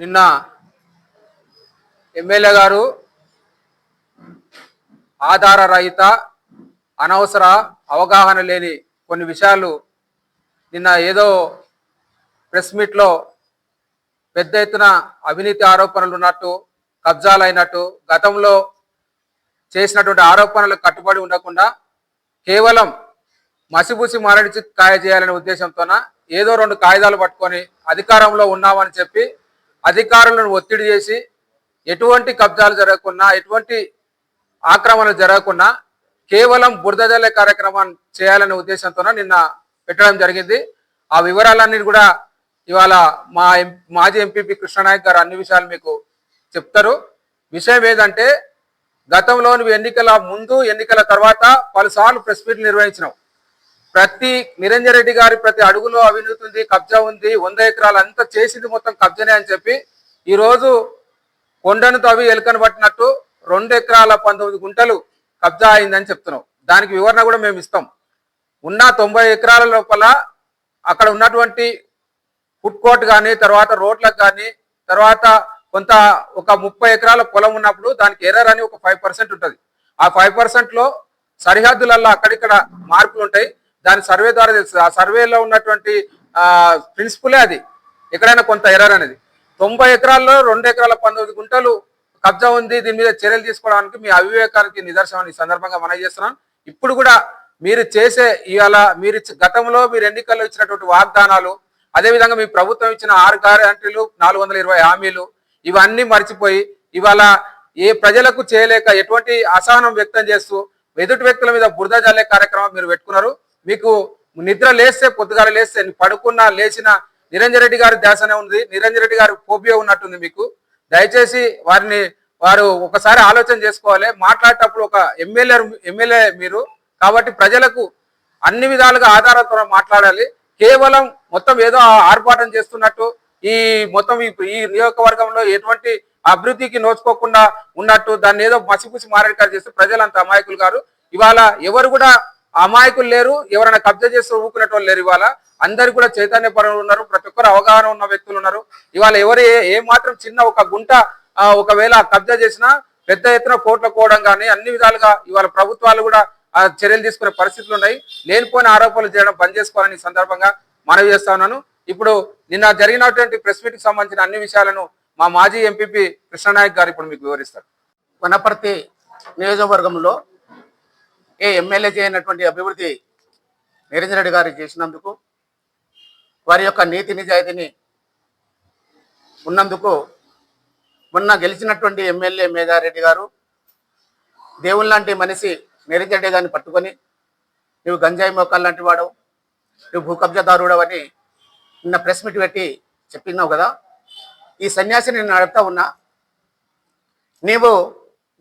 నిన్న ఎమ్మెల్యే గారు ఆధార రహిత అనవసర అవగాహన లేని కొన్ని విషయాలు నిన్న ఏదో ప్రెస్ మీట్లో పెద్ద ఎత్తున అవినీతి ఆరోపణలు ఉన్నట్టు కబ్జాలు అయినట్టు గతంలో చేసినటువంటి ఆరోపణలకు కట్టుబడి ఉండకుండా కేవలం మసిబూసి మరణించి కాయ చేయాలనే ఉద్దేశంతోన ఏదో రెండు కాగితాలు పట్టుకొని అధికారంలో ఉన్నామని చెప్పి అధికారులను ఒత్తిడి చేసి ఎటువంటి కబ్జాలు జరగకుండా ఎటువంటి ఆక్రమణలు జరగకుండా కేవలం బురదజల్లే కార్యక్రమాన్ని చేయాలనే ఉద్దేశంతో నిన్న పెట్టడం జరిగింది. ఆ వివరాలన్నీ కూడా ఇవాళ మా మాజీ ఎంపీపీ కృష్ణనాయక్ గారు అన్ని విషయాలు మీకు చెప్తారు. విషయం ఏదంటే గతంలో నువ్వు ఎన్నికల ముందు ఎన్నికల తర్వాత పలుసార్లు ప్రెస్ మీట్లు నిర్వహించినావు. ప్రతి నిరంజన్ రెడ్డి గారి ప్రతి అడుగులో అవినీతి ఉంది కబ్జా ఉంది వంద ఎకరాలు అంతా చేసింది మొత్తం కబ్జానే అని చెప్పి ఈరోజు కొండను తవ్వి ఎలుకను పట్టినట్టు రెండు ఎకరాల పంతొమ్మిది గుంటలు కబ్జా అయిందని చెప్తున్నాం. దానికి వివరణ కూడా మేము ఇస్తాం. ఉన్న తొంభై ఎకరాల లోపల అక్కడ ఉన్నటువంటి ఫుడ్ కోర్ట్ కానీ తర్వాత రోడ్లకు కానీ తర్వాత కొంత ఒక ముప్పై ఎకరాల పొలం ఉన్నప్పుడు దానికి ఎర్రర్ అని ఒక ఫైవ్ పర్సెంట్ ఉంటుంది. ఆ ఫైవ్ పర్సెంట్లో సరిహద్దులలో అక్కడిక్కడ మార్పులు ఉంటాయి. దాని సర్వే ద్వారా తెలుస్తుంది ఆ సర్వేలో ఉన్నటువంటి ప్రిన్సిపులే అది. ఎక్కడైనా కొంత ఎర్రర్ అనేది. తొంభై ఎకరాల్లో రెండు ఎకరాల పంతొమ్మిది గుంటలు కబ్జా ఉంది. దీని మీద చర్యలు తీసుకోవడానికి మీ అవివేకానికి నిదర్శనం ఈ సందర్భంగా మనం చేస్తున్నాం. ఇప్పుడు కూడా మీరు చేసే ఇవాళ మీరు గతంలో మీరు ఎన్నికల్లో ఇచ్చినటువంటి వాగ్దానాలు అదేవిధంగా మీ ప్రభుత్వం ఇచ్చిన ఆరు గ్యారంటీలు నాలుగు వందల ఇరవై హామీలు ఇవన్నీ మర్చిపోయి ఇవాళ ఏ ప్రజలకు చేయలేక ఎటువంటి అసహనం వ్యక్తం చేస్తూ ఎదుటి వ్యక్తుల మీద బురద జల్లే కార్యక్రమం మీరు పెట్టుకున్నారు. మీకు నిద్ర లేస్తే పొద్దుగాల లేస్తే పడుకున్నా లేచిన నిరంజన్ రెడ్డి గారి ధ్యాసనే ఉంది నిరంజన్ రెడ్డి గారి ఫోబియా ఉన్నట్టుంది మీకు. దయచేసి వారిని వారు ఒకసారి ఆలోచన చేసుకోవాలి. మాట్లాడేటప్పుడు ఒక ఎమ్మెల్యే ఎమ్మెల్యే మీరు. కాబట్టి ప్రజలకు అన్ని విధాలుగా ఆధారంతో మాట్లాడాలి. కేవలం మొత్తం ఏదో ఆర్భాటం చేస్తున్నట్టు ఈ మొత్తం ఈ నియోజకవర్గంలో ఎటువంటి అభివృద్ధికి నోచుకోకుండా ఉన్నట్టు దాన్ని ఏదో మసిపుసి మారేడుకారు చేస్తే ప్రజలంతా అమాయకులు గారు. ఇవాళ ఎవరు కూడా అమాయకులు లేరు ఎవరైనా కబ్జా చేస్తూ ఊకునేటోళ్ళు లేరు ఇవాళ. అందరు కూడా చైతన్య పరులు ఉన్నారు ప్రతి ఒక్కరు అవగాహన ఉన్న వ్యక్తులు ఉన్నారు. ఇవాళ ఎవరు ఏ- మాత్రం చిన్న ఒక గుంట ఆ, ఒకవేళ కబ్జా చేసినా పెద్ద ఎత్తున కోట్ల కోవడం కానీ అన్ని విధాలుగా ఇవాళ ప్రభుత్వాలు కూడా చర్యలు తీసుకునే పరిస్థితులు ఉన్నాయి. లేనిపోయిన ఆరోపణలు చేయడం బంద్ చేసుకోవాలని సందర్భంగా మనవి చేస్తా ఉన్నాను. ఇప్పుడు నిన్న జరిగినటువంటి ప్రెస్ మీట్కి సంబంధించిన అన్ని విషయాలను మా మాజీ ఎంపీపీ కృష్ణనాయక్ గారు ఇప్పుడు మీకు వివరిస్తారు. వనపర్తి నియోజకవర్గంలో ఏ ఎమ్మెల్యే చేయనటువంటి అభివృద్ధి నిరంజన్ రెడ్డి గారు చేసినందుకు వారి యొక్క నీతి నిజాయితీని ఉన్నందుకు మొన్న గెలిచినటువంటి ఎమ్మెల్యే మేఘారెడ్డి గారు దేవుని లాంటి మనిషి నిరంజన్ రెడ్డి గారిని పట్టుకొని నువ్వు గంజాయి మోకాలు లాంటి వాడు నువ్వు భూ అని నిన్న ప్రెస్ మీట్ పెట్టి చెప్పినావు కదా. ఈ సన్యాసిని నేను అడుగుతా ఉన్నా నీవు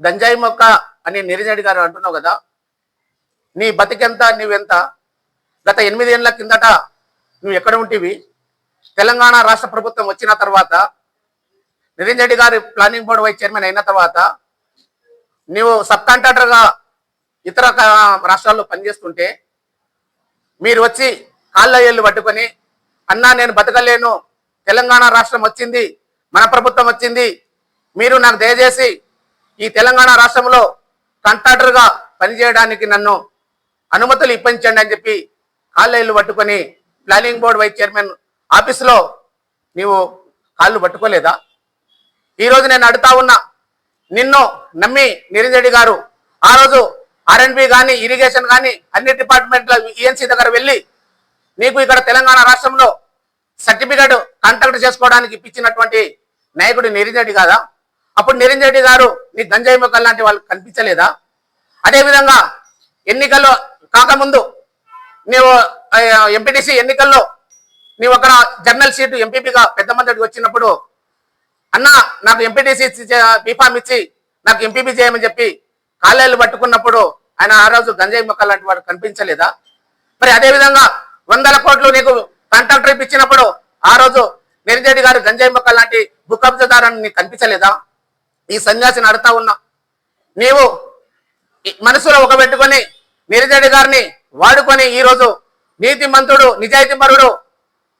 గంజాయి మొక్క అని నిరంజన్ గారు అంటున్నావు కదా నీ బతికెంత నువ్వెంత గత ఎనిమిది ఏళ్ళ కిందట నువ్వు ఎక్కడ ఉంటివి? తెలంగాణ రాష్ట్ర ప్రభుత్వం వచ్చిన తర్వాత నితిన్ రెడ్డి గారి ప్లానింగ్ బోర్డు వైస్ చైర్మన్ అయిన తర్వాత నీవు సబ్ కాంట్రాక్టర్గా ఇతర రాష్ట్రాల్లో పనిచేస్తుంటే మీరు వచ్చి కాళ్ళ ఏళ్ళు పట్టుకొని అన్నా నేను బతకలేను. తెలంగాణ రాష్ట్రం వచ్చింది. మన ప్రభుత్వం వచ్చింది. మీరు నాకు దయచేసి ఈ తెలంగాణ రాష్ట్రంలో కాంట్రాక్టర్గా పనిచేయడానికి నన్ను అనుమతులు ఇప్పించండి అని చెప్పి కాళ్ళ ఇల్లు పట్టుకొని ప్లానింగ్ బోర్డు వైస్ చైర్మన్ ఆఫీసులో నీవు కాళ్ళు పట్టుకోలేదా? ఈరోజు నేను అడుగుతా ఉన్నా నిన్ను నమ్మి నిరంజన్ రెడ్డి గారు ఆ రోజు ఆర్ఎన్బి కానీ ఇరిగేషన్ కానీ అన్ని డిపార్ట్మెంట్ల ఈఎన్సీ దగ్గర వెళ్ళి నీకు ఇక్కడ తెలంగాణ రాష్ట్రంలో సర్టిఫికేట్ కాంట్రాక్ట్ చేసుకోవడానికి ఇప్పించినటువంటి నాయకుడు నిరంజన్ రెడ్డి కాదా? అప్పుడు నిరంజన్ రెడ్డి గారు నీ గంజాయి మొక్కలు లాంటి వాళ్ళు కనిపించలేదా? అదేవిధంగా ఎన్నికల్లో కాకముందు నీవు ఎంపీటీసీ ఎన్నికల్లో నీవు అక్కడ జర్నల్ సీటు ఎంపీపీగా పెద్ద మందికి వచ్చినప్పుడు అన్న నాకు ఎంపీటీసీ బీఫామ్ ఇచ్చి నాకు ఎంపీపీ చేయమని చెప్పి కాలేళ్ళు పట్టుకున్నప్పుడు ఆయన ఆ రోజు గంజాయి మొక్క లాంటి వాడు కనిపించలేదా? మరి అదే విధంగా వందల కోట్లు నీకు కాంట్రాక్ట్ రేపు ఇచ్చినప్పుడు ఆ రోజు నిరంజరెడ్డి గారు గంజాయి మొక్క లాంటి భూకబ్జదారాన్ని నీకు కనిపించలేదా? ఈ సన్యాసిని నడుతా ఉన్నా. నీవు మనసులో ఒక పెట్టుకొని నిరంజరెడ్డి గారిని వాడుకొని ఈ రోజు నీతి మంతుడు నిజాయితీ మరుడు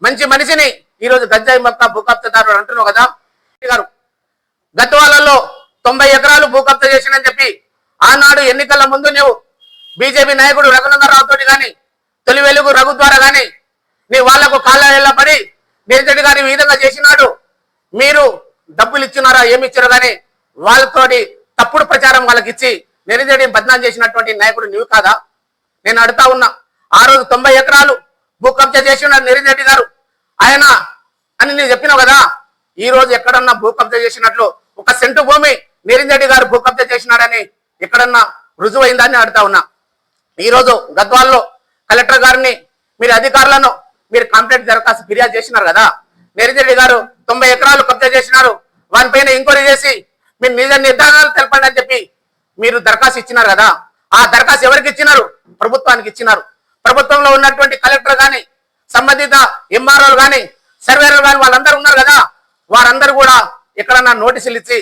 మంచి మనిషిని ఈ రోజు గంజాయి మొక్క భూకబ్జదారుడు అంటున్నావు కదా? గారు వాళ్ళలో తొంభై ఎకరాలు భూకప్త చేసిన చేసిందని చెప్పి ఆనాడు ఎన్నికల ముందు నువ్వు బీజేపీ నాయకుడు రఘునందరావు తోటి గాని తొలి వెలుగు రఘు ద్వారా గాని నీ వాళ్ళకు కాళ్ళ పడి నిరంజన్ గారి విధంగా చేసినాడు. మీరు డబ్బులు ఇచ్చినారా ఏమి ఇచ్చారు కానీ వాళ్ళతోటి తప్పుడు ప్రచారం వాళ్ళకి ఇచ్చి నిరంజన్ బద్నాం చేసినటువంటి నాయకుడు నీవు కాదా? నేను అడుగుతా ఉన్నా. ఆ రోజు తొంభై ఎకరాలు భూ కబ్జా చేసి ఉన్నారు నిరంజన్ గారు. ఆయన అని నేను చెప్పినావు కదా? ఈ రోజు ఎక్కడన్నా భూ కబ్జా చేసినట్లు ఒక సెంటు భూమి నిరంజన్ గారు భూ కబ్జా చేసినాడని ఎక్కడన్నా రుజువైందని అడుగుతా ఉన్నా. ఈ రోజు గద్వాల్లో కలెక్టర్ గారిని మీరు అధికారులను మీరు కంప్లైంట్ దరఖాస్తు ఫిర్యాదు చేసినారు కదా? నిరంజన్ గారు తొంభై ఎకరాలు కబ్జా చేసినారు. వానిపైన ఎంక్వైరీ చేసి మీరు నిజ నిర్ధారణలు తెలపండి అని చెప్పి మీరు దరఖాస్తు ఇచ్చినారు కదా? ఆ దరఖాస్తు ఎవరికి ఇచ్చినారు? ప్రభుత్వానికి ఇచ్చినారు. ప్రభుత్వంలో ఉన్నటువంటి కలెక్టర్ కానీ సంబంధిత ఎంఆర్ఓలు గాని సర్వేలు గాని వాళ్ళందరూ ఉన్నారు కదా? వారందరూ కూడా ఎక్కడన్నా నోటీసులు ఇచ్చి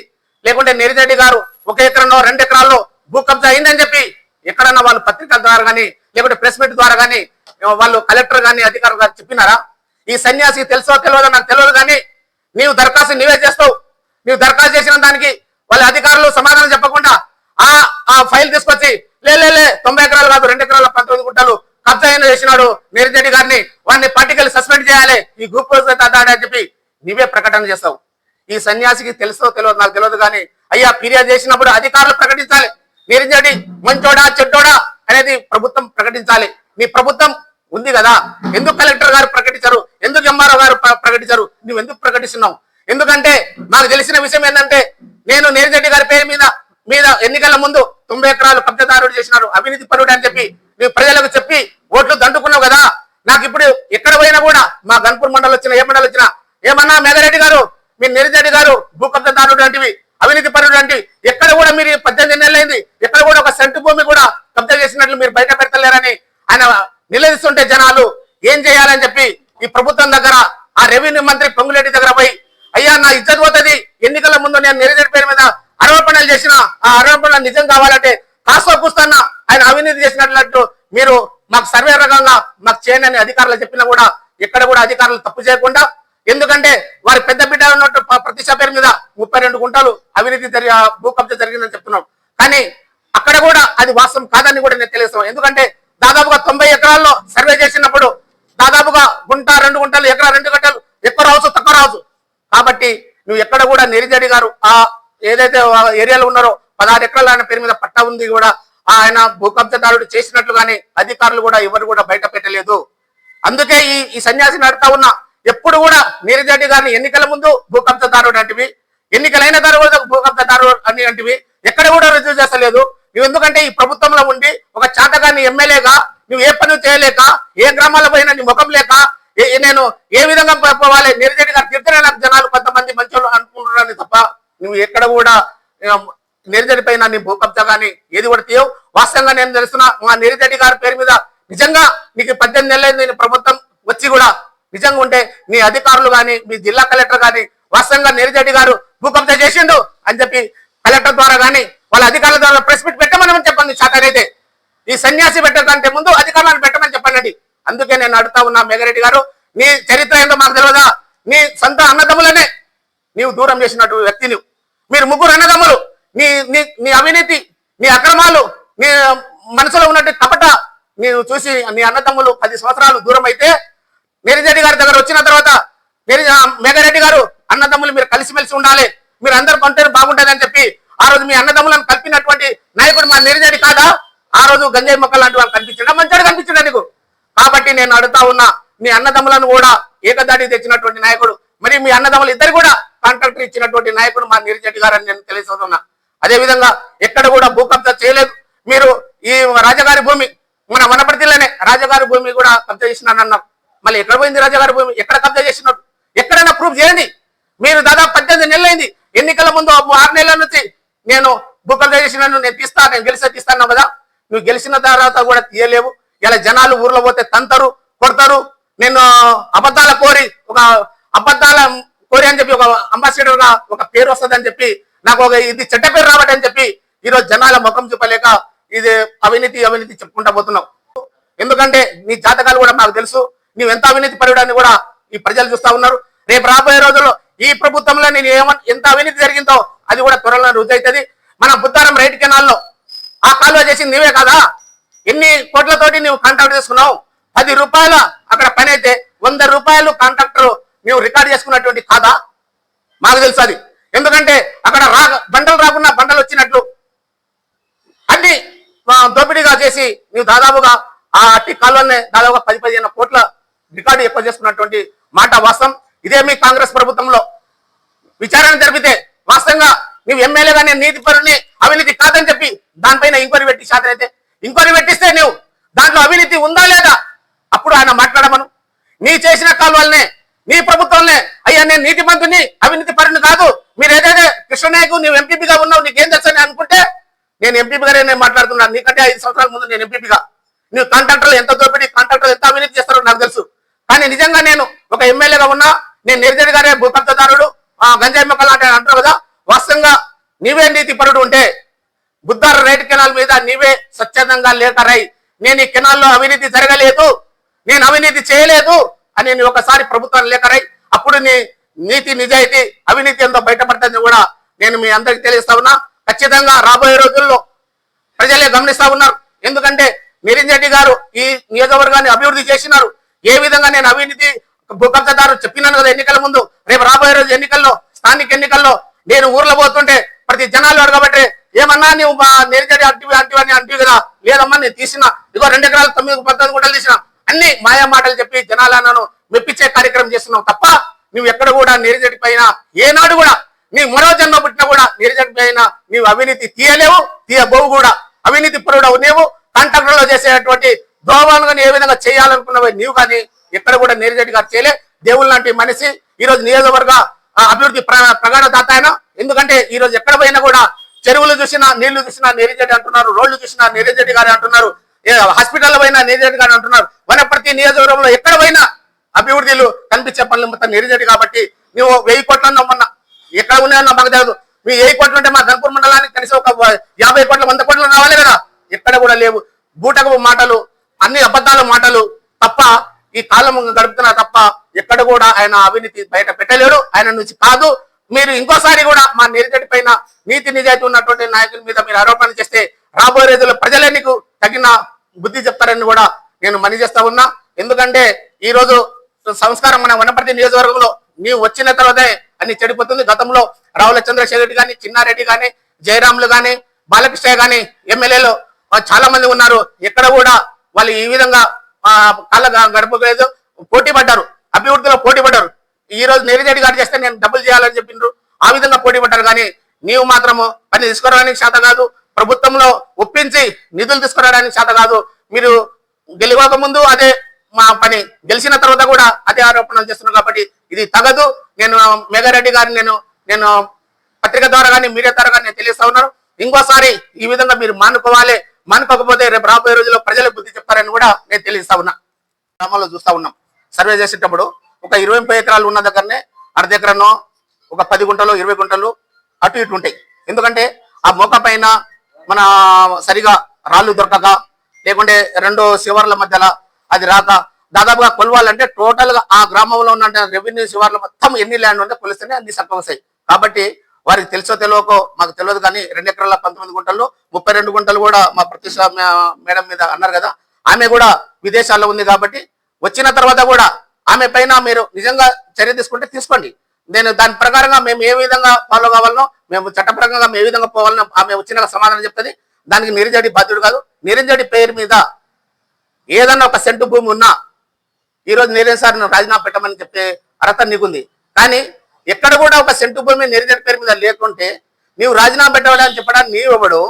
లేకుంటే నిరిరెడ్డి గారు ఒక ఎకరంలో రెండు ఎకరాల్లో భూ కబ్జా అయిందని చెప్పి ఎక్కడన్నా వాళ్ళు పత్రికల ద్వారా కానీ లేకుంటే ప్రెస్ మీట్ ద్వారా కానీ వాళ్ళు కలెక్టర్ గాని అధికారులు కానీ చెప్పినారా? ఈ సన్యాసి తెలుసో తెలియదో నాకు తెలియదు కానీ నీవు దరఖాస్తు నీవే చేస్తావు. నీవు దరఖాస్తు చేసిన దానికి వాళ్ళ అధికారులు సమాధానం చెప్పకుండా ఆ ఆ ఫైల్ తీసుకొచ్చి లే లే తొంభై ఎకరాలు కాదు రెండు ఎకరాల పంతొమ్మిది గుంటలు కబ్జా చేసినాడు నిరంజన్ గారిని. వాడిని పార్టీకి సస్పెండ్ చేయాలి. ఈ గ్రూప్ అని చెప్పి నీవే ప్రకటన చేస్తావు. ఈ సన్యాసికి తెలుసో తెలియదు నాకు తెలియదు కానీ అయ్యా ఫిర్యాదు చేసినప్పుడు అధికారులు ప్రకటించాలి. నిరంజడి మంచోడా చెడ్డోడా అనేది ప్రభుత్వం ప్రకటించాలి. నీ ప్రభుత్వం ఉంది కదా. ఎందుకు కలెక్టర్ గారు ప్రకటించారు? ఎందుకు ఎంఆర్ఓ గారు ప్రకటించారు? నువ్వు ఎందుకు ప్రకటిస్తున్నావు? ఎందుకంటే నాకు తెలిసిన విషయం ఏంటంటే నేను నిరంజరెడ్డి గారి పేరు మీద మీద ఎన్నికల ముందు తొంభై ఎకరాలు కబ్జదారుడు చేసినారు. అవినీతి పరుడు అని చెప్పి నువ్వు ప్రజలకు చెప్పి ఓట్లు దండుకున్నావు కదా? నాకు ఇప్పుడు ఎక్కడ పోయినా కూడా మా గన్పూర్ మండలం వచ్చిన ఏ మండలం వచ్చినా ఏమన్నా మేఘరెడ్డి గారు మీ నిరంజరెడ్డి గారు భూ కబ్జదారుడు లాంటివి అవినీతి పరుడు అంటే ఎక్కడ కూడా మీరు పద్దెనిమిది నెలలైంది ఎక్కడ కూడా ఒక సెంటు భూమి కూడా కబ్జా చేసినట్లు మీరు బయట పెడతలేరని ఆయన నిలదీస్తుంటే జనాలు ఏం చేయాలని చెప్పి ఈ ప్రభుత్వం దగ్గర ఆ రెవెన్యూ మంత్రి పొంగులేటి దగ్గర పోయి అయ్యా నా ఇజ్జత్ పోతుంది. ఎన్నికల ముందు నేను నిరంజన్ పేరు మీద ఆరోపణలు చేసిన ఆ ఆరోపణలు నిజం కావాలంటే కాస్త కూస్తున్నా ఆయన అవినీతి చేసినట్లు మీరు మాకు సర్వే రకంగా మాకు చేయండి అని అధికారులు చెప్పినా కూడా ఎక్కడ కూడా అధికారులు తప్పు చేయకుండా ఎందుకంటే వారి పెద్ద బిడ్డ ఉన్నట్టు ప- ప్రతిష్ట పేరు మీద ముప్పై రెండు గుంటలు అవినీతి జరిగి ఆ భూ కబ్జా జరిగిందని చెప్తున్నాం. కానీ అక్కడ కూడా అది వాస్తవం కాదని కూడా నేను తెలియస్తాం ఎందుకంటే దాదాపుగా తొంభై ఎకరాల్లో సర్వే చేసినప్పుడు దాదాపుగా గుంట రెండు గుంటలు ఎకరా రెండు గంటలు ఎక్కువ రావచ్చు తక్కువ రావచ్చు. కాబట్టి నువ్వు ఎక్కడ కూడా నిరిజడి గారు ఆ ఏదైతే ఏరియాలో ఉన్నారో పదహారు ఎకరాల ఆయన పేరు మీద పట్టా ఉంది కూడా ఆయన భూ కబ్జాదారుడు చేసినట్లుగానే అధికారులు కూడా ఎవరు కూడా బయట పెట్టలేదు. అందుకే ఈ ఈ సన్యాసి నడుతా ఉన్న ఎప్పుడు కూడా నీరజెడ్డి గారిని ఎన్నికల ముందు భూ కబ్జాదారుడు అంటివి ఎన్నికలైన తర్వాత భూ అని అంటివి ఎక్కడ కూడా రుజువు చేస్తలేదు. నువ్వు ఎందుకంటే ఈ ప్రభుత్వంలో ఉండి ఒక చాతగాని ఎమ్మెల్యేగా నువ్వు ఏ పని చేయలేక ఏ గ్రామాల పోయినా నీ ముఖం లేక ఏ- నేను ఏ విధంగా పోవాలి? నీరజెడ్డి గారు తిరుగుతూనే నాకు జనాలు కొంతమంది మంచి అనుకుంటున్నాను తప్ప నువ్వు ఎక్కడ కూడా నిరజడి పైన నీ భూ కబ్జా కానీ ఏది కూడా తీయవు. వాస్తవంగా నేను తెలుస్తున్నా మా నిరజడి గారి పేరు మీద నిజంగా నీకు పద్దెనిమిది నెలలైంది ప్రభుత్వం వచ్చి కూడా నిజంగా ఉంటే నీ అధికారులు కానీ మీ జిల్లా కలెక్టర్ కానీ వాస్తవంగా నిరజడి గారు భూ కబ్జా చేసిండు అని చెప్పి కలెక్టర్ ద్వారా కానీ వాళ్ళ అధికారుల ద్వారా ప్రెస్ మీట్ పెట్టమని చెప్పండి శాఖరైతే ఈ సన్యాసి పెట్టకంటే ముందు అధికారులను పెట్టమని చెప్పండి. అందుకే నేను అడుగుతా ఉన్నా మేఘరెడ్డి గారు నీ చరిత్ర ఏంటో మాకు తెలియదా నీ సొంత అన్నదమ్ములనే నీవు దూరం చేసినట్టు వ్యక్తి నువ్వు మీరు ముగ్గురు అన్నదమ్ములు నీ నీ నీ అవినీతి నీ అక్రమాలు నీ మనసులో ఉన్నట్టు కపట నేను చూసి నీ అన్నదమ్ములు పది సంవత్సరాలు దూరం అయితే నేరిజెడ్డి గారి దగ్గర వచ్చిన తర్వాత నేరి మేఘారెడ్డి గారు అన్నదమ్ములు మీరు కలిసిమెలిసి ఉండాలి. మీరు అందరు కొంటే బాగుంటుంది అని చెప్పి ఆ రోజు మీ అన్నదమ్ములను కలిపినటువంటి నాయకుడు మా నేరిజెడ్డి కాదా? ఆ రోజు గంజాయి మొక్కలు లాంటి వాళ్ళు కనిపించడం మంచిగా కనిపించడం నీకు. కాబట్టి నేను అడుగుతా ఉన్నా మీ అన్నదమ్ములను కూడా ఏకదాడి తెచ్చినటువంటి నాయకుడు మరి మీ అన్నదమ్ములు ఇద్దరు కూడా కాంట్రాక్టర్ ఇచ్చినటువంటి నాయకుడు మా నీరిజెడ్డి గారు అని నేను తెలియజేస్తున్నా. అదే విధంగా ఎక్కడ కూడా భూ కబ్జా చేయలేదు. మీరు ఈ రాజగారి భూమి మన వనపర్తిలోనే రాజగారి భూమి కూడా కబ్జా చేసినానన్నాం మళ్ళీ ఎక్కడ పోయింది రాజగారి భూమి? ఎక్కడ కబ్జా చేసినట్టు ఎక్కడైనా ప్రూఫ్ చేయండి. మీరు దాదాపు పద్దెనిమిది నెలలైంది. ఎన్నికల ముందు ఆరు నెలల నుంచి నేను భూ కబ్జా చేసినాను నేను తీస్తా నేను గెలిస్తే తీస్తాను కదా? నువ్వు గెలిచిన తర్వాత కూడా తీయలేవు. ఇలా జనాలు ఊర్లో పోతే తంతరు కొడతారు. నేను అబద్ధాల కోరి ఒక అబద్ధాల కోరి అని చెప్పి ఒక అంబాసిడర్గా ఒక పేరు వస్తుందని చెప్పి నాకు ఒక ఇది చెడ్డ పేరు రావటం అని చెప్పి ఈరోజు జనాల ముఖం చూపలేక ఇది అవినీతి అవినీతి చెప్పుకుంటా పోతున్నావు ఎందుకంటే నీ జాతకాలు కూడా మాకు తెలుసు. నువ్వు ఎంత అవినీతి పరుడని కూడా ఈ ప్రజలు చూస్తా ఉన్నారు. రేపు రాబోయే రోజుల్లో ఈ ప్రభుత్వంలో నేను ఏమ ఎంత అవినీతి జరిగిందో అది కూడా త్వరలో రుజువు అవుతుంది మన బుద్ధారం రైట్ కెనాల్లో ఆ కాలువ చేసింది నీవే కదా? ఎన్ని కోట్లతోటి నువ్వు కాంట్రాక్ట్ చేసుకున్నావు? పది రూపాయల అక్కడ పని అయితే వంద రూపాయలు కాంట్రాక్టర్ మేము రికార్డ్ చేసుకున్నటువంటి కాదా మాకు తెలుసు అది. ఎందుకంటే అక్కడ రా బండలు రాకుండా బండలు వచ్చినట్లు. అన్ని దోపిడీగా చేసి మేము దాదాపుగా ఆ అట్టి కాలువనే దాదాపుగా పది పదిహేను కోట్ల రికార్డు ఎక్కువ చేసుకున్నటువంటి మాట వాస్తవం. ఇదే మీ కాంగ్రెస్ ప్రభుత్వంలో. విచారణ జరిపితే వాస్తవంగా నువ్వు ఎమ్మెల్యేగా నేను నీతి పరుని అవినీతి కాదని చెప్పి దానిపైన ఇంక్వైరీ పెట్టి శాతం అయితే. ఇంక్వైరీ పెట్టిస్తే నువ్వు దాంట్లో అవినీతి ఉందా లేదా? అప్పుడు ఆయన మాట్లాడమను. నీ చేసిన కాలువల్నే నీ ప్రభుత్వంలో. అయ్యా నేను నీతి మంత్రిని అవినీతి పరుని కాదు. మీరు ఏదైతే కృష్ణనాయకు నువ్వు ఎంపీపీగా ఉన్నావు నీకేం తెలుసు అనుకుంటే నేను ఎంపీపీగానే నేను మాట్లాడుతున్నాను నీకంటే ఐదు సంవత్సరాల ముందు నేను ఎంపీపీగా నువ్వు కాంట్రాక్టర్లు ఎంత దోపిడీ కాంట్రాక్టర్లు ఎంత అవినీతి చేస్తారో నాకు తెలుసు. కానీ నిజంగా నేను ఒక ఎమ్మెల్యేగా ఉన్నా నేను నిర్జడి గారే భూకబ్జదారుడు ఆ గంజాయి మొక్కలు అంటే అంటారు కదా వాస్తవంగా నీవే నీతి పరుడు ఉంటే బుద్ధార రైట్ కెనాల్ మీద నీవే స్వచ్ఛందంగా లేఖరై నేను ఈ కెనాల్లో అవినీతి జరగలేదు నేను అవినీతి చేయలేదు అని నేను ఒకసారి ప్రభుత్వాన్ని లేఖరై అప్పుడు నీ నీతి నిజాయితీ అవినీతి ఎంతో బయటపడుతుంది కూడా నేను మీ అందరికి తెలియస్తా ఉన్నా. ఖచ్చితంగా రాబోయే రోజుల్లో ప్రజలే గమనిస్తా ఉన్నారు. ఎందుకంటే నిరంజన్ రెడ్డి గారు ఈ నియోజకవర్గాన్ని అభివృద్ధి చేసినారు. ఏ విధంగా నేను అవినీతి భూకబ్జదారు చెప్పినాను కదా ఎన్నికల ముందు రేపు రాబోయే రోజు ఎన్నికల్లో స్థానిక ఎన్నికల్లో నేను ఊర్లో పోతుంటే ప్రతి జనాలు అడగబట్టే ఏమన్నా నువ్వు మా నిరంజన్ అంటివి అంటివి అని అంటివి కదా లేదమ్మా నేను తీసిన. ఇగో రెండు ఎకరాలు తొమ్మిది పద్దెనిమిది గుంటలు తీసిన. అన్ని మాయా మాటలు చెప్పి జనాలను మెప్పించే కార్యక్రమం చేస్తున్నావు తప్ప నువ్వు ఎక్కడ కూడా నిరంజన్ పైన ఏనాడు కూడా నీ మరో జన్మ పుట్టినా కూడా నిరంజన్ పైన నీవు అవినీతి తీయలేవు తీయబోవు కూడా. అవినీతి పరుడు నీవు కాంట్రాక్టర్ చేసేటువంటి దోవాలను ఏ విధంగా చేయాలనుకున్నవి నీవు కానీ ఎక్కడ కూడా నీరజరెడ్డి గారు చేయలే. దేవుళ్ళ లాంటి మనిషి ఈ రోజు నియోజకవర్గ ఆ, అభివృద్ధి ప్రగాఢ దాత ఆయన. ఎందుకంటే ఈ రోజు ఎక్కడ పోయినా కూడా చెరువులు చూసినా నీళ్ళు చూసినా నీరజరెడ్డి అంటున్నారు రోడ్లు చూసినా నీరజరెడ్డి గారు అంటున్నారు. హాస్పిటల్ పోయినా నీరజరెడ్డి అంటున్నారు. వనపర్తి నియోజకవర్గంలో ఎక్కడ పోయినా అభివృద్ధిలు కనిపించే పనులు మొత్తం నిరజడి కాబట్టి నువ్వు వెయ్యి కోట్ల మొన్న ఎక్కడ ఉన్నాయన్నా మాకు తెలియదు మీ వెయ్యి కోట్లు ఉంటే మా ధనపూర్ మండలానికి కనీసం ఒక యాభై కోట్ల వంద కోట్లు రావాలి కదా. ఎక్కడ కూడా లేవు. బూటకపు మాటలు అన్ని అబద్ధాల మాటలు తప్ప ఈ కాలం గడుపుతున్నా తప్ప ఎక్కడ కూడా ఆయన అవినీతి బయట పెట్టలేడు. ఆయన నుంచి కాదు. మీరు ఇంకోసారి కూడా మా నిరజడి పైన నీతి నిజాయితీ ఉన్నటువంటి నాయకుల మీద మీరు ఆరోపణలు చేస్తే రాబోయే రోజుల్లో ప్రజలే నీకు తగిన బుద్ధి చెప్తారని కూడా నేను మనీ చేస్తా ఉన్నా. ఎందుకంటే ఈ రోజు సంస్కారం మన వనపర్తి నియోజకవర్గంలో నీవు వచ్చిన తర్వాతే అన్ని చెడిపోతుంది. గతంలో రావుల చంద్రశేఖర్ రెడ్డి కానీ చిన్నారెడ్డి కానీ జయరాములు కానీ బాలకృష్ణ కానీ ఎమ్మెల్యేలు చాలా మంది ఉన్నారు. ఎక్కడ కూడా వాళ్ళు ఈ విధంగా కళ్ళ గడపలేదు. పోటీ పడ్డారు. అభివృద్ధిలో పోటీ పడ్డారు. ఈ రోజు నిరజడి గారు చేస్తే నేను డబ్బులు చేయాలని చెప్పిండ్రు ఆ విధంగా పోటీ పడ్డారు. కానీ నీవు మాత్రము పని తీసుకురావడానికి శాత కాదు. ప్రభుత్వంలో ఒప్పించి నిధులు తీసుకురావడానికి చేత కాదు. మీరు గెలివక ముందు అదే మా పని. గెలిచిన తర్వాత కూడా అదే ఆరోపణలు చేస్తున్నారు కాబట్టి ఇది తగదు. నేను మేఘారెడ్డి గారిని నేను నేను పత్రిక ద్వారా కానీ మీడియా ద్వారా కానీ నేను తెలియస్తా ఉన్నాను. ఇంకోసారి ఈ విధంగా మీరు మానుకోవాలి. మానుకోకపోతే రేపు రాబోయే రోజుల్లో ప్రజలకు బుద్ధి చెప్పారని కూడా నేను తెలియస్తా ఉన్నా. గ్రామాల్లో చూస్తా ఉన్నాం. సర్వే చేసేటప్పుడు ఒక ఇరవై ముప్పై ఎకరాలు ఉన్న దగ్గరనే అర్ధ ఎకరనో ఒక పది గుంటలు ఇరవై గుంటలు అటు ఇటు ఉంటాయి. ఎందుకంటే ఆ మొక్క పైన మన సరిగా రాళ్ళు దొరకక లేకుంటే రెండు శివర్ల మధ్యలో అది రాక దాదాపుగా కొలవాలంటే టోటల్గా ఆ గ్రామంలో ఉన్న రెవెన్యూ శివార్లు మొత్తం ఎన్ని ల్యాండ్ ఉంటే కొలిస్తేనే అన్ని సక్కగా వస్తాయి. కాబట్టి వారికి తెలుసో తెలియకో మాకు తెలియదు కానీ రెండు ఎకరాల పంతొమ్మిది గుంటలు ముప్పై రెండు గుంటలు కూడా మా ప్రతిష్ట మేడం మీద అన్నారు కదా ఆమె కూడా విదేశాల్లో ఉంది కాబట్టి వచ్చిన తర్వాత కూడా ఆమె పైన మీరు నిజంగా చర్య తీసుకుంటే తీసుకోండి. నేను దాని ప్రకారంగా మేము ఏ విధంగా ఫాలో కావాలనో మేము చట్టపరంగా మేము ఏ విధంగా పోవాలనో ఆమె వచ్చిన సమాధానం చెప్తుంది. దానికి నిరంజడి బాధ్యుడు కాదు. నిరంజడి పేరు మీద ఏదన్నా ఒక సెంటు భూమి ఉన్నా ఈ రోజు సార్ నువ్వు రాజీనామా పెట్టమని చెప్పే అర్హత నీకుంది. కానీ ఎక్కడ కూడా ఒక సెంటు భూమి నిరంజడి పేరు మీద లేకుంటే నీవు రాజీనామా పెట్టవాలని చెప్పడానికి నీవు ఇవ్వడు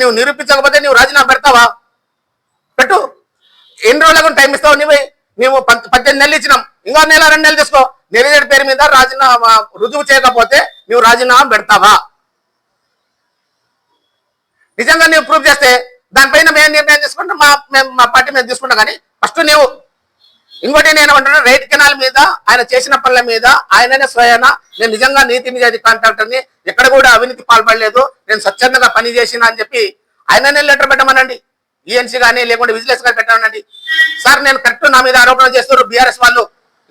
నువ్వు నిరూపించకపోతే నువ్వు రాజీనామా పెడతావా? పెట్టు. ఎన్ని రోజులకు టైం ఇస్తావు నువ్వే మేము పద్దెనిమిది నెలలు ఇచ్చినాం. ఇంకో నెల రెండు నెలలు తీసుకో. నిరంజన్ పేరు మీద రాజీనామా రుజువు చేయకపోతే నువ్వు రాజీనామా పెడతావా? నిజంగా నువ్వు ప్రూవ్ చేస్తే దానిపైన మేము నిర్ణయం తీసుకుంటాం మా మేము మా పార్టీ మేము తీసుకుంటాం కానీ ఫస్ట్ నువ్వు ఇంకోటి నేను ఏమంటున్నా రైట్ కెనాల్ మీద ఆయన చేసిన పనుల మీద ఆయననే స్వయాన నేను నిజంగా నీతి నిజాది కాంట్రాక్టర్ని ఎక్కడ కూడా అవినీతి పాల్పడలేదు నేను స్వచ్ఛందంగా పని చేసిన అని చెప్పి ఆయననే లెటర్ పెట్టమనండి. ఈఎన్సీ కానీ లేకుంటే విజిలెన్స్ కానీ పెట్టమనండి. సార్ నేను కరెక్ట్ నా మీద ఆరోపణ చేస్తారు బీఆర్ఎస్ వాళ్ళు.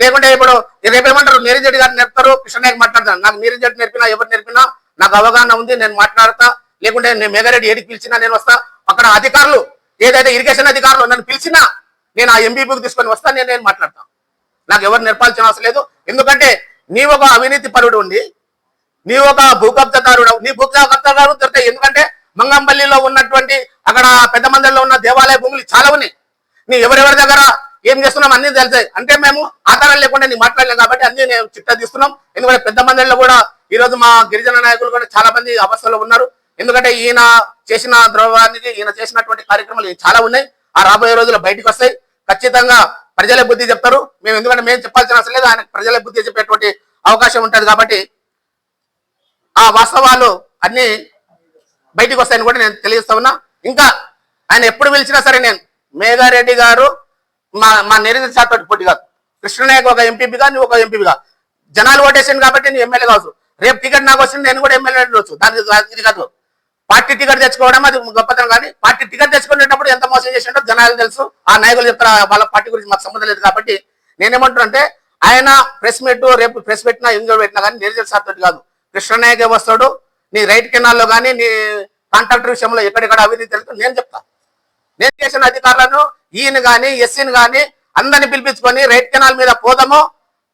లేకుంటే ఇప్పుడు రేపేమంటారు జడ్డి గారు నేర్పుతారు కృష్ణనాయక్ మాట్లాడతాను నాకు నీరజెడ్డి నేర్పినా ఎవరు నేర్పినా నాకు అవగాహన ఉంది నేను మాట్లాడతా. లేకుంటే నేను మేఘారెడ్డి ఏడికి పిలిచినా నేను వస్తా. అక్కడ అధికారులు ఏదైతే ఇరిగేషన్ అధికారులు నన్ను పిలిచినా నేను ఆ ఎంబీబీకి తీసుకొని వస్తా నేను నేను మాట్లాడతాను నాకు ఎవరు నేర్పాల్సిన అవసరం లేదు. ఎందుకంటే నీ ఒక అవినీతి పరుడు ఉండి నీ ఒక భూకబ్జదారుడు నీ భూకబ్జదారుడు దొరికాయి ఎందుకంటే మంగంపల్లిలో ఉన్నటువంటి అక్కడ పెద్ద మందిలో ఉన్న దేవాలయ భూములు చాలా ఉన్నాయి. నీ ఎవరెవరి దగ్గర ఏం చేస్తున్నాం అన్ని తెలిసాయి అంటే మేము ఆధారం లేకుండా నీ మాట్లాడలేం కాబట్టి అన్ని నేను చిట్టా తీస్తున్నాం. ఎందుకంటే పెద్ద మందిలో కూడా ఈ రోజు మా గిరిజన నాయకులు కూడా చాలా మంది అవస్థలో ఉన్నారు. ఎందుకంటే ఈయన చేసిన ద్రోహానికి ఈయన చేసినటువంటి కార్యక్రమాలు చాలా ఉన్నాయి. ఆ రాబోయే రోజుల్లో బయటకు వస్తాయి. ఖచ్చితంగా ప్రజల బుద్ధి చెప్తారు. మేము ఎందుకంటే మేము చెప్పాల్సిన అవసరం లేదు. ఆయన ప్రజల బుద్ధి చెప్పేటువంటి అవకాశం ఉంటుంది కాబట్టి ఆ వాస్తవాలు అన్ని బయటికి వస్తాయని కూడా నేను తెలియజేస్తా ఉన్నా. ఇంకా ఆయన ఎప్పుడు పిలిచినా సరే నేను మేఘారెడ్డి గారు మా మా నిరంజన్ సార్ తోటి పోటీ కాదు. కృష్ణనాయక్ ఒక ఎంపీగా నువ్వు ఒక ఎంపీగా జనాలు ఓటేసాను కాబట్టి నేను ఎమ్మెల్యే కావచ్చు. రేపు టికెట్ నాకు వస్తుంది నేను కూడా ఎమ్మెల్యే ఉండొచ్చు. దానికి ఇది కాదు. పార్టీ టికెట్ తెచ్చుకోవడం అది గొప్పతనం కానీ పార్టీ టికెట్ తెచ్చుకునేటప్పుడు ఎంత మోసం చేసిండో జనాలు తెలుసు. ఆ నాయకులు చెప్తారు వాళ్ళ పార్టీ గురించి మాకు సంబంధం లేదు కాబట్టి. నేనేమంటున్నా అంటే ఆయన ప్రెస్ మీట్ రేపు ప్రెస్ పెట్టినా ఇంజో పెట్టినా కానీ నిరంజన్ సార్ తోటి కాదు. కృష్ణనాయకే వస్తాడు. నీ రైట్ కెనాల్లో కానీ నీ కాంట్రాక్టర్ విషయంలో ఎక్కడెక్కడ అవినీతి తెలుసు నేను చెప్తా. నేను చేసిన అధికారులను ఈయన కానీ ఎస్సీని కానీ అందరిని పిలిపించుకొని రైట్ కెనాల్ మీద పోదాము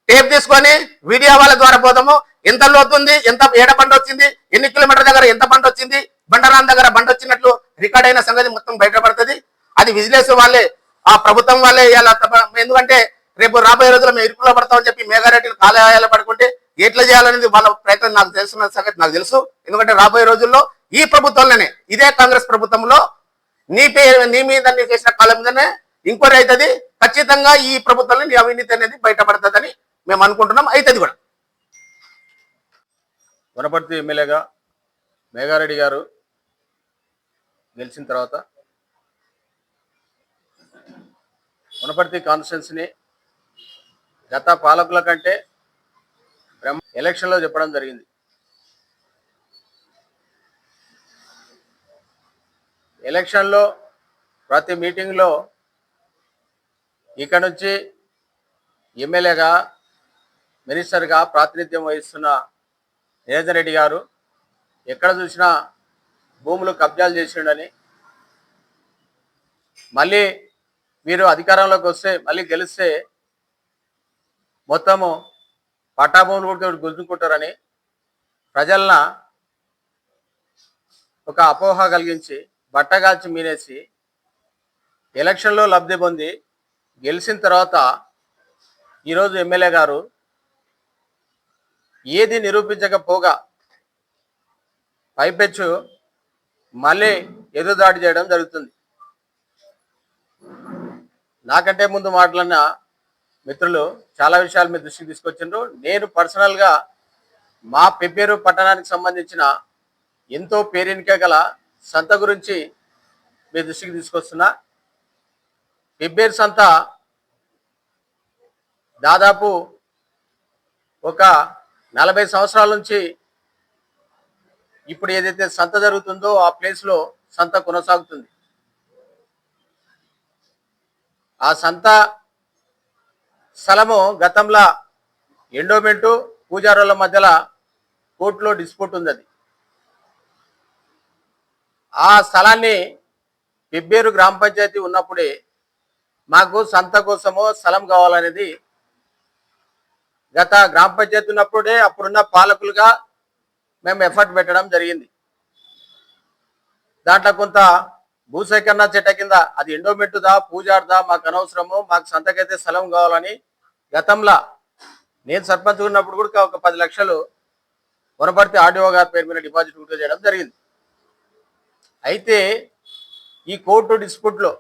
టేప్ తీసుకొని వీడియో వాళ్ళ ద్వారా పోదాము. ఎంత లోతుంది ఎంత ఏడ పంట వచ్చింది ఎన్ని కిలోమీటర్ దగ్గర ఎంత పంట వచ్చింది బండరాన్ దగ్గర బండ వచ్చినట్లు రికార్డ్ అయిన సంగతి మొత్తం బయటపడుతుంది అది విజిలెన్స్ వాళ్ళే ఆ ప్రభుత్వం వాళ్ళే ఇవాళ ఎందుకంటే రేపు రాబోయే రోజుల్లో మేము ఇరుకులో పడతామని చెప్పి మేఘారెడ్డి కాలయాలు పడుకుంటే ఎట్లా చేయాలనేది వాళ్ళ ప్రయత్నం నాకు తెలిసిన సంగతి నాకు తెలుసు. ఎందుకంటే రాబోయే రోజుల్లో ఈ ప్రభుత్వంలోనే ఇదే కాంగ్రెస్ ప్రభుత్వంలో నీ పేరు నీ మీద నీకు చేసిన కాలం మీదనే ఇంక్వైరీ అవుతుంది. ఖచ్చితంగా ఈ ప్రభుత్వం నీ అవినీతి అనేది బయటపడుతుందని మేము అనుకుంటున్నాం. అవుతుంది కూడా. వనపర్తి ఎమ్మెల్యేగా మేఘారెడ్డి గారు గెలిచిన తర్వాత వనపర్తి కాన్స్టిట్యున్సీని గత పాలకుల కంటే బ్రహ్మ ఎలక్షన్లో చెప్పడం జరిగింది. ఎలక్షన్లో ప్రతి మీటింగ్లో ఇక్కడ నుంచి ఎమ్మెల్యేగా మినిస్టర్గా ప్రాతినిధ్యం వహిస్తున్న నిరంజన్ రెడ్డి గారు ఎక్కడ చూసినా భూములు కబ్జాలు చేసిండని మళ్ళీ మీరు అధికారంలోకి వస్తే మళ్ళీ గెలిస్తే మొత్తము పట్టాభూములు కూడా గుంజుకుంటారని ప్రజలన ఒక అపోహ కలిగించి బట్టగాల్చి మీనేసి ఎలక్షన్లో లబ్ధి పొంది గెలిచిన తర్వాత ఈరోజు ఎమ్మెల్యే గారు ఏది నిరూపించకపోగా పైపెచ్చు మళ్ళీ ఎదురుదాడి చేయడం జరుగుతుంది. నాకంటే ముందు మాట్లాడిన మిత్రులు చాలా విషయాలు మీ దృష్టికి తీసుకొచ్చిండ్రు. నేను పర్సనల్గా మా పెబ్బేరు పట్టణానికి సంబంధించిన ఎంతో పేరెనిక గల సంత గురించి మీ దృష్టికి తీసుకొస్తున్నా. పెబ్బేరు సంత దాదాపు ఒక నలభై సంవత్సరాల నుంచి ఇప్పుడు ఏదైతే సంత జరుగుతుందో ఆ ప్లేస్లో సంత కొనసాగుతుంది. ఆ సంత స్థలము గతంలో ఎండోమెంటు పూజారుల మధ్యలో కోర్టులో డిస్ప్యూట్ ఉంది అది. ఆ స్థలాన్ని పెబ్బేరు గ్రామ పంచాయతీ ఉన్నప్పుడే మాకు సంత కోసమో స్థలం కావాలనేది గత గ్రామ పంచాయతీ ఉన్నప్పుడే అప్పుడున్న పాలకులుగా మేము ఎఫర్ట్ పెట్టడం జరిగింది. దాంట్లో కొంత భూసేకరణ చెట్ట కింద అది ఎండోమెంటుదా పూజార్దా మాకు అనవసరము మాకు సంతకైతే స్థలం కావాలని గతంలో నేను సర్పంచ్ ఉన్నప్పుడు కూడా ఒక పది లక్షలు వనపర్తి ఆర్డీఓ గారి పేరు మీద డిపాజిట్ కూడా చేయడం జరిగింది. అయితే ఈ కోర్టు డిస్ప్యూట్లో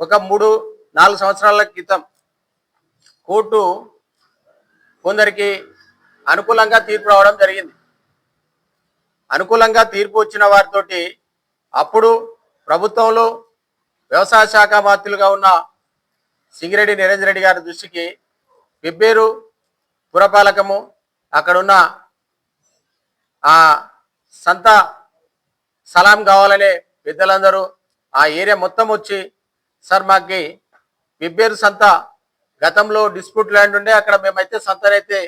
ఒక మూడు నాలుగు సంవత్సరాల క్రితం కోర్టు కొందరికి అనుకూలంగా తీర్పు రావడం జరిగింది. అనుకూలంగా తీర్పు వచ్చిన వారితోటి అప్పుడు ప్రభుత్వంలో వ్యవసాయ శాఖ మంత్రులుగా ఉన్న సింగిరెడ్డి నిరంజన్ రెడ్డి గారి దృష్టికి పెబ్బేరు పురపాలకము అక్కడున్న ఆ సంత సలాం కావాలనే పెద్దలందరూ ఆ ఏరియా మొత్తం వచ్చి సార్ మాకి బిబ్బేరు సంత గతంలో డిస్ప్యూట్ ల్యాండ్ ఉండే అక్కడ మేమైతే సంతనైతే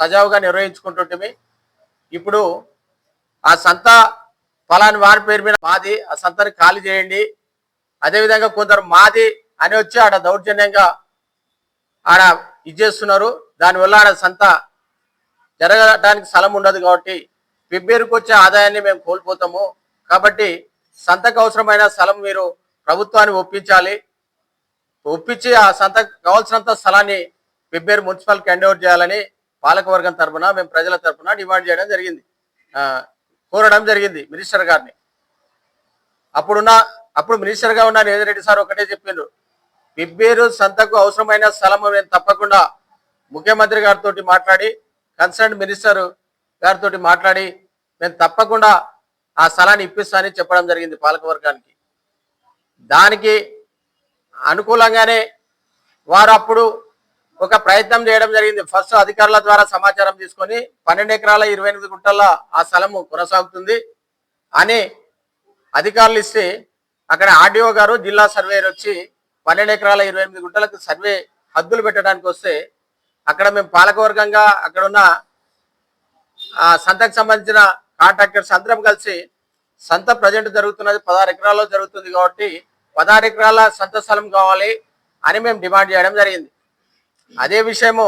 సజావుగా నిర్వహించుకుంటుంటే ఇప్పుడు ఆ సంత ఫలాని వారి పేరు మీద మాది ఆ సంతని ఖాళీ చేయండి. అదేవిధంగా కొందరు మాది అని వచ్చి ఆడ దౌర్జన్యంగా ఆడ ఇది చేస్తున్నారు దానివల్ల ఆడ సంత జరగడానికి స్థలం ఉండదు కాబట్టి పెబ్బేరుకు వచ్చే ఆదాయాన్ని మేము కోల్పోతాము. కాబట్టి సంతకు అవసరమైన స్థలం మీరు ప్రభుత్వాన్ని ఒప్పించాలి. ఒప్పించి ఆ సంత కావాల్సినంత స్థలాన్ని బిబ్బేరు మున్సిపల్కి హ్యాండ్ ఓవర్ చేయాలని పాలకవర్గం తరపున మేము ప్రజల తరఫున డిమాండ్ చేయడం జరిగింది. కోరడం జరిగింది మినిస్టర్ గారిని. అప్పుడున్న అప్పుడు మినిస్టర్గా ఉన్న రేజిరెడ్డి సార్ ఒకటే చెప్పిండ్రు. బిబ్బేరు సంతకు అవసరమైన స్థలం మేము తప్పకుండా ముఖ్యమంత్రి గారితో మాట్లాడి కన్సర్న్ మినిస్టర్ గారితో మాట్లాడి మేము తప్పకుండా ఆ స్థలాన్ని ఇప్పిస్తానని చెప్పడం జరిగింది పాలకవర్గానికి దానికి అనుకూలంగానే వారు అప్పుడు ఒక ప్రయత్నం చేయడం జరిగింది. ఫస్ట్ అధికారుల ద్వారా సమాచారం తీసుకొని పన్నెండు ఎకరాల ఇరవై ఎనిమిది గుంటల ఆ స్థలము కొనసాగుతుంది అని అధికారులు ఇస్తే అక్కడ ఆర్డీఓ గారు జిల్లా సర్వేయర్ వచ్చి పన్నెండు ఎకరాల ఇరవై ఎనిమిది గుంటలకు సర్వే హద్దులు పెట్టడానికి వస్తే అక్కడ మేము పాలకవర్గంగా అక్కడ ఉన్న ఆ సంతకు సంబంధించిన కాంట్రాక్టర్స్ అందరం కలిసి సంత ప్రజెంట్ జరుగుతున్నది పదహారు ఎకరాల్లో జరుగుతుంది కాబట్టి పదహారు ఎకరాల సంత స్థలం కావాలి అని మేము డిమాండ్ చేయడం జరిగింది. అదే విషయము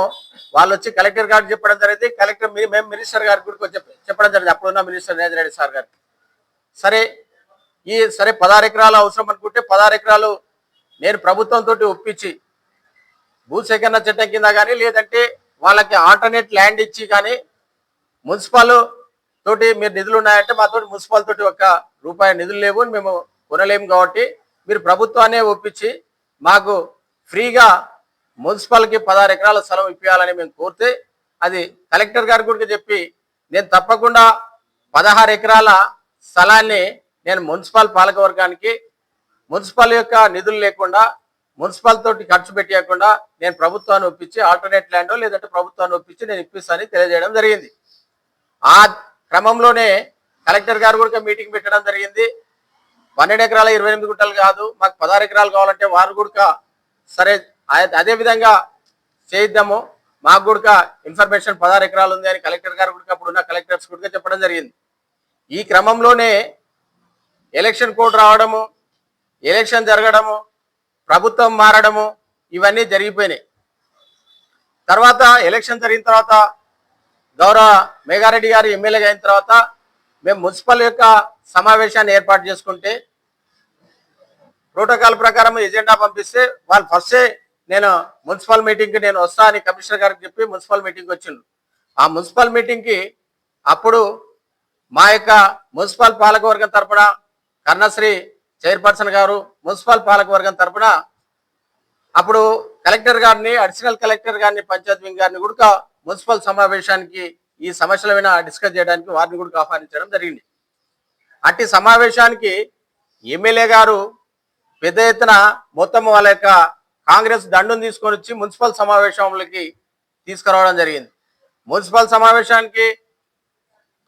వాళ్ళు వచ్చి కలెక్టర్ గారికి చెప్పడం జరిగింది. కలెక్టర్ మీ- మేము మినిస్టర్ గారికి కూడా చెప్పడం జరిగింది. అప్పుడున్న మినిస్టర్ నేజర్ సార్ గారికి సరే ఈ సరే పదహారు ఎకరాలు అవసరం అనుకుంటే పదహారు ఎకరాలు నేను ప్రభుత్వంతో ఒప్పించి భూసేకరణ చట్టం కింద కానీ లేదంటే వాళ్ళకి ఆల్టర్నేట్ ల్యాండ్ ఇచ్చి కానీ మున్సిపల్ తోటి మీరు నిధులు ఉన్నాయంటే మాతో మున్సిపల్ తోటి ఒక్క రూపాయి నిధులు లేవు మేము కొనలేము కాబట్టి మీరు ప్రభుత్వాన్ని ఒప్పించి మాకు ఫ్రీగా మున్సిపల్కి పదహారు ఎకరాల స్థలం ఇప్పించాలని మేము కోరితే అది కలెక్టర్ గారి కూడా చెప్పి నేను తప్పకుండా పదహారు ఎకరాల స్థలాన్ని నేను మున్సిపల్ పాలకవర్గానికి మున్సిపల్ యొక్క నిధులు లేకుండా మున్సిపల్ తోటి ఖర్చు పెట్టకుండా నేను ప్రభుత్వాన్ని ఒప్పించి ఆల్టర్నేట్ ల్యాండ్ లేదంటే ప్రభుత్వాన్ని ఒప్పించి నేను ఇప్పిస్తానని తెలియజేయడం జరిగింది. ఆ క్రమంలోనే కలెక్టర్ గారు కూడా మీటింగ్ పెట్టడం జరిగింది. పన్నెండు ఎకరాల ఇరవై ఎనిమిది గుంటలు కాదు మాకు పదహారు ఎకరాలు కావాలంటే వారు కూడా సరే అదే విధంగా చేయిద్దాము. మాకు కూడా ఇన్ఫర్మేషన్ పదహారు ఎకరాలు ఉంది అని కలెక్టర్ గారు కూడా అప్పుడు ఉన్న కలెక్టర్స్ కూడా చెప్పడం జరిగింది. ఈ క్రమంలోనే ఎలక్షన్ కోడ్ రావడము ఎలక్షన్ జరగడము ప్రభుత్వం మారడము ఇవన్నీ జరిగిపోయినాయి. తర్వాత ఎలక్షన్ జరిగిన తర్వాత గౌరవ మేఘారెడ్డి గారు ఎమ్మెల్యేగా అయిన తర్వాత మేము మున్సిపల్ యొక్క సమావేశాన్ని ఏర్పాటు చేసుకుంటే ప్రోటోకాల్ ప్రకారం ఎజెండా పంపిస్తే వాళ్ళు ఫస్టే నేను మున్సిపల్ మీటింగ్కి నేను వస్తా అని కమిషనర్ గారికి చెప్పి మున్సిపల్ మీటింగ్కి వచ్చిండు. ఆ మున్సిపల్ మీటింగ్కి అప్పుడు మా యొక్క మున్సిపల్ పాలకవర్గం తరపున కర్ణశ్రీ చైర్పర్సన్ గారు మున్సిపల్ పాలకవర్గం తరపున అప్పుడు కలెక్టర్ గారిని అడిషనల్ కలెక్టర్ గారిని పంచాయత్ వింగ్ గారిని కూడా మున్సిపల్ సమావేశానికి ఈ సమస్యల మీద డిస్కస్ చేయడానికి వారిని కూడా ఆహ్వానించడం జరిగింది. అట్టి సమావేశానికి ఎమ్మెల్యే గారు పెద్ద ఎత్తున మొత్తం వాళ్ళ యొక్క కాంగ్రెస్ దండును తీసుకొని వచ్చి మున్సిపల్ సమావేశంలోకి తీసుకురావడం జరిగింది. మున్సిపల్ సమావేశానికి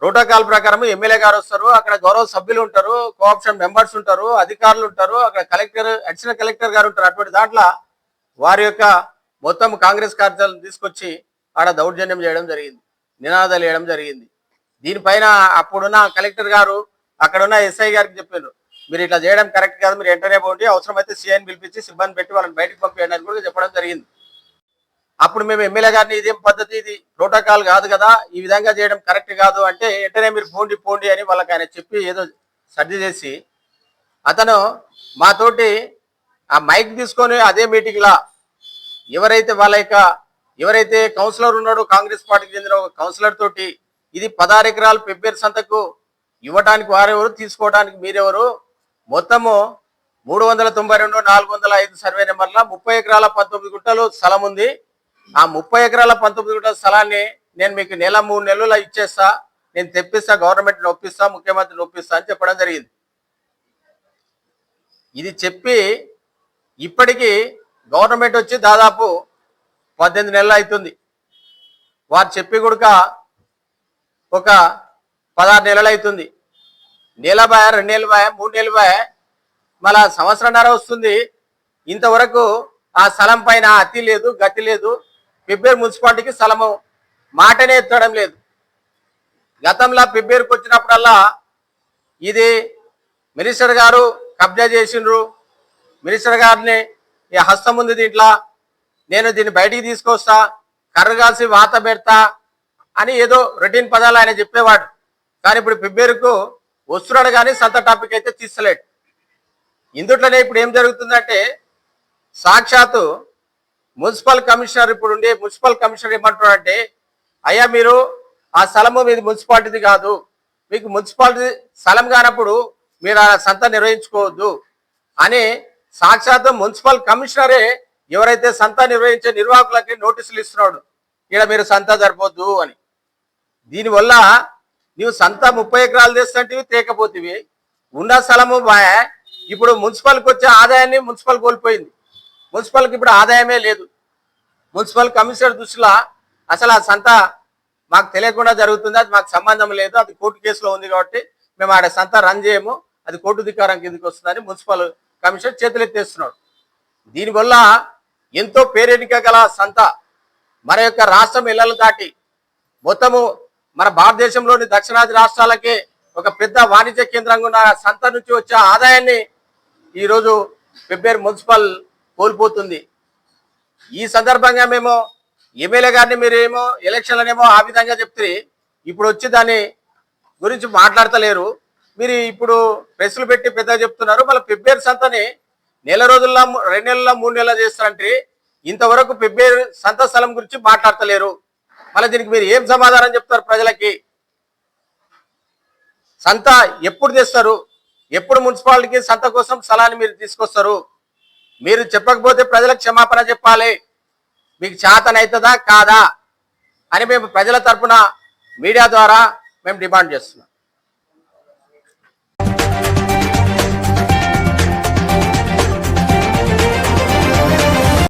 ప్రోటోకాల్ ప్రకారం ఎమ్మెల్యే గారు వస్తారు. అక్కడ గౌరవ సభ్యులు ఉంటారు కోఆప్షన్ మెంబర్స్ ఉంటారు అధికారులు ఉంటారు అక్కడ కలెక్టర్ అడిషనల్ కలెక్టర్ గారు ఉంటారు. అటువంటి దాంట్లో వారి యొక్క మొత్తం కాంగ్రెస్ కార్యాలయం తీసుకొచ్చి ఆడ దౌర్జన్యం చేయడం జరిగింది నినాదాలు వేయడం జరిగింది. దీనిపైన అప్పుడున్న కలెక్టర్ గారు అక్కడున్న ఎస్ఐ గారికి చెప్పారు మీరు ఇట్లా చేయడం కరెక్ట్ కాదు మీరు వెంటనే పోండి అవసరమైతే సీఐని పిలిపించి సిబ్బంది పెట్టి వాళ్ళని బయటకు పంపించండి అని కూడా చెప్పడం జరిగింది. అప్పుడు మేము ఎమ్మెల్యే గారిని ఇదేం పద్ధతి ఇది ప్రోటోకాల్ కాదు కదా ఈ విధంగా చేయడం కరెక్ట్ కాదు అంటే వెంటనే మీరు పోండి పోండి అని వాళ్ళకి ఆయన చెప్పి ఏదో సర్ది చేసి అతను మాతోటి ఆ మైక్ తీసుకొని అదే మీటింగ్లా ఎవరైతే వాళ్ళ యొక్క ఎవరైతే కౌన్సిలర్ ఉన్నాడో కాంగ్రెస్ పార్టీకి చెందిన ఒక కౌన్సిలర్ తోటి ఇది పదహారు ఎకరాలు పెబ్బేరు సంతకు ఇవ్వడానికి వారెవరు తీసుకోవడానికి మీరెవరు? మొత్తము మూడు వందల తొంభై రెండు నాలుగు వందల ఐదు సర్వే నెంబర్ల ముప్పై ఎకరాల పంతొమ్మిది గుంటలు స్థలం ఉంది. ఆ ముప్పై ఎకరాల పంతొమ్మిది గుంటల స్థలాన్ని నేను మీకు నెల మూడు నెలల్లో ఇచ్చేస్తా నేను తెప్పిస్తా గవర్నమెంట్ ఒప్పిస్తా ముఖ్యమంత్రిని ఒప్పిస్తా అని చెప్పడం జరిగింది. ఇది చెప్పి ఇప్పటికీ గవర్నమెంట్ వచ్చి దాదాపు పద్దెనిమిది నెలలు అవుతుంది. వారు చెప్పి కూడా ఒక పదహారు నెలలు అవుతుంది. నెల బాయ రెండు నెలలు బాయ మూడు నెలలు బాయ మళ్ళా సంవత్సరంన్నర వస్తుంది. ఇంతవరకు ఆ స్థలం పైన అతి లేదు గతి లేదు. పిబ్బేరు మున్సిపాలిటీకి స్థలము మాటనే ఎత్తడం లేదు. గతంలో పిబ్బేరుకు వచ్చినప్పుడల్లా ఇది మినిస్టర్ గారు కబ్జా చేసిండ్రు. మినిస్టర్ గారిని ఈ హస్తం ఉంది దీంట్లో. నేను దీన్ని బయటికి తీసుకొస్తా కర్ర కాల్సి వాత పెడతా అని ఏదో రొటీన్ పదాలు ఆయన చెప్పేవాడు. కానీ ఇప్పుడు పిబ్బేరుకు వస్తున్నాడు కానీ సొంత టాపిక్ అయితే తీస్తలేడు. ఇందుట్లోనే ఇప్పుడు ఏం జరుగుతుందంటే సాక్షాత్తు మున్సిపల్ కమిషనర్ ఇప్పుడు ఉండే మున్సిపల్ కమిషనర్ ఏమంటున్నాడంటే అయ్యా మీరు ఆ స్థలము మీది మున్సిపాలిటీది కాదు. మీకు మున్సిపాలిటీ స్థలం కానప్పుడు మీరు ఆ సంత నిర్వహించుకోవద్దు. అని సాక్షాత్తు మున్సిపల్ కమిషనరే ఎవరైతే సంత నిర్వహించే నిర్వాహకులకి నోటీసులు ఇస్తున్నాడు ఇక్కడ మీరు సంత జరపొద్దు అని. దీనివల్ల నీవు సంత ముప్పై ఎకరాలు తెస్తుంటే తేకపోతివి. ఉన్న స్థలము బాయ్. ఇప్పుడు మున్సిపల్కి వచ్చే ఆదాయాన్ని మున్సిపల్ కోల్పోయింది. మున్సిపల్కి ఇప్పుడు ఆదాయమే లేదు. మున్సిపల్ కమిషనర్ దృష్టిలో అసలు ఆ సంత మాకు తెలియకుండా జరుగుతుంది అది మాకు సంబంధం లేదు అది కోర్టు కేసులో ఉంది కాబట్టి మేము ఆడ సంత రన్ చేయము అది కోర్టు అధికారం కిందకి వస్తుందని మున్సిపల్ కమిషనర్ చేతులెత్తేస్తున్నాడు. దీనివల్ల ఎంతో పేరెనిక గల సంత మన యొక్క రాష్ట్రం ఇళ్ళను దాటి మొత్తము మన భారతదేశంలోని దక్షిణాది రాష్ట్రాలకే ఒక పెద్ద వాణిజ్య కేంద్రంగా ఉన్న సంత నుంచి వచ్చే ఆదాయాన్ని ఈరోజు పెబ్బేరు మున్సిపల్ కోల్పోతుంది. ఈ సందర్భంగా మేము ఎమ్మెల్యే గారిని మీరేమో ఎలక్షన్లనేమో ఆ విధంగా చెప్తే ఇప్పుడు వచ్చి దాని గురించి మాట్లాడతలేరు. మీరు ఇప్పుడు ప్రెస్లు పెట్టి పెద్దగా చెప్తున్నారు. మళ్ళీ పెబ్బేరు సంతని నెల రోజుల్లో రెండు నెలల మూడు నెలల చేస్తారంటే ఇంతవరకు పెబ్బేరు సంత స్థలం గురించి మాట్లాడతలేరు. మళ్ళీ దీనికి మీరు ఏం సమాధానం చెప్తారు ప్రజలకి? సంత ఎప్పుడు తెస్తారు? ఎప్పుడు మున్సిపాలిటీకి సంత కోసం స్థలాన్ని మీరు తీసుకొస్తారు? మీరు చెప్పకపోతే ప్రజలకు క్షమాపణ చెప్పాలి. మీకు చేతనవుతుందా కాదా? అని మేము ప్రజల తరపున మీడియా ద్వారా మేము డిమాండ్ చేస్తున్నాం.